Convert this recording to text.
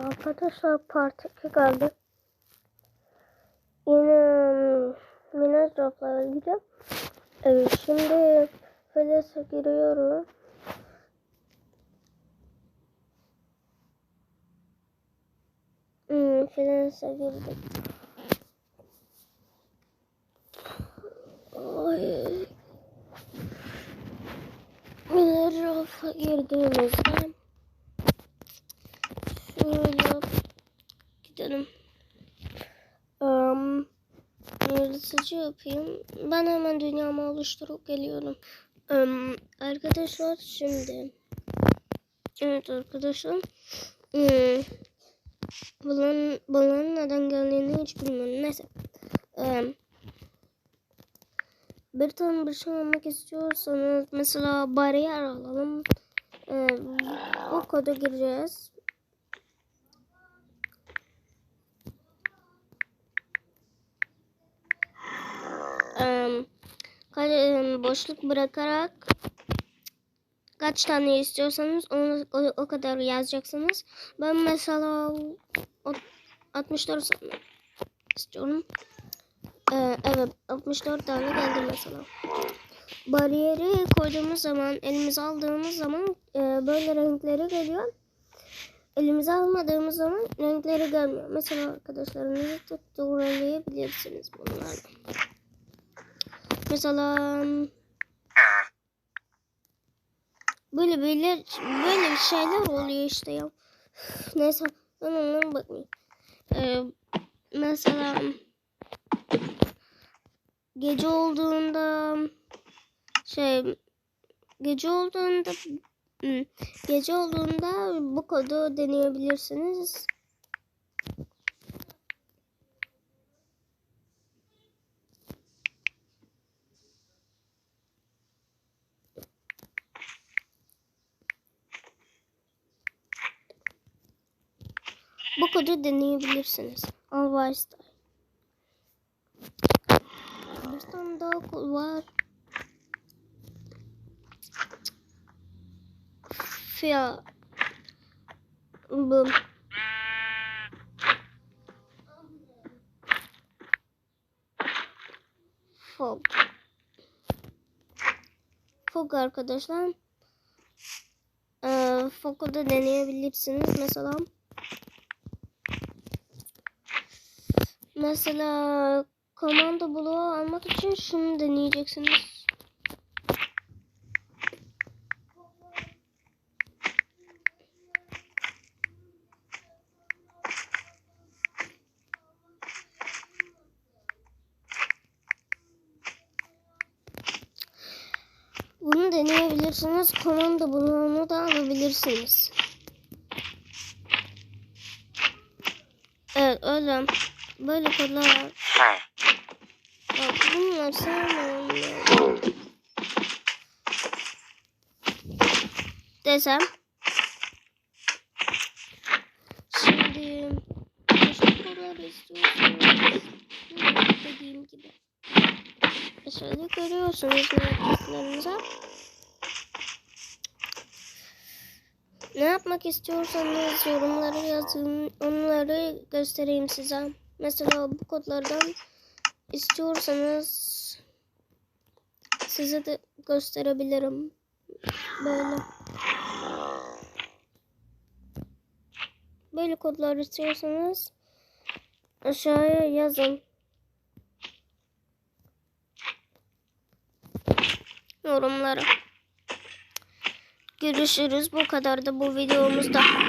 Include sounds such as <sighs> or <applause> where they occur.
Arkadaşlar part 2 geldi. Yine minaj droplara gideceğim. Evet şimdi Feles'e giriyorum. Hmm, Feles'e girdim. Ay. Minaj drop'a girdiğimizde şöyle gidelim. Um, yaratıcı yapayım. Ben hemen dünyamı oluşturup geliyorum. Um, arkadaşlar şimdi. Evet arkadaşlar. Hmm, bunların, bunların neden geldiğini hiç bilmiyorum. Neyse. Um, bir tane bir şey almak istiyorsanız mesela bariyer alalım. Um, o koda gireceğiz. Boşluk bırakarak kaç tane istiyorsanız onu o, kadar yazacaksınız. Ben mesela o- 64 tane istiyorum. Ee, evet 64 tane geldi mesela. Bariyeri koyduğumuz zaman elimize aldığımız zaman e, böyle renkleri geliyor. Elimize almadığımız zaman renkleri gelmiyor. Mesela arkadaşlarınızı tutulayabilirsiniz bunlarla. Mesela böyle böyle böyle şeyler oluyor işte ya. <sighs> Neyse ben onlara bakmayayım. Ee, mesela gece olduğunda şey gece olduğunda gece olduğunda bu kodu deneyebilirsiniz. Bu kodu deneyebilirsiniz. Alvarstay. Bir tane daha kod var. Fia. Bu. Fog. Fog arkadaşlar. Ee, Fog'u da deneyebilirsiniz mesela. Mesela komando bloğu almak için şunu deneyeceksiniz. Bunu deneyebilirsiniz. Komando bloğunu da alabilirsiniz. Evet öyle. Böyle kodlar var. Bak bunlar sevmiyorum. Desem. Şimdi başka kodlar istiyorsanız dediğim gibi. Şöyle görüyorsunuz notebooklarınıza. Ne yapmak istiyorsanız yorumlara yazın. Onları göstereyim size. Mesela bu kodlardan istiyorsanız size de gösterebilirim. Böyle. Böyle kodlar istiyorsanız aşağıya yazın. Yorumlara. Görüşürüz. Bu kadar da bu videomuzda.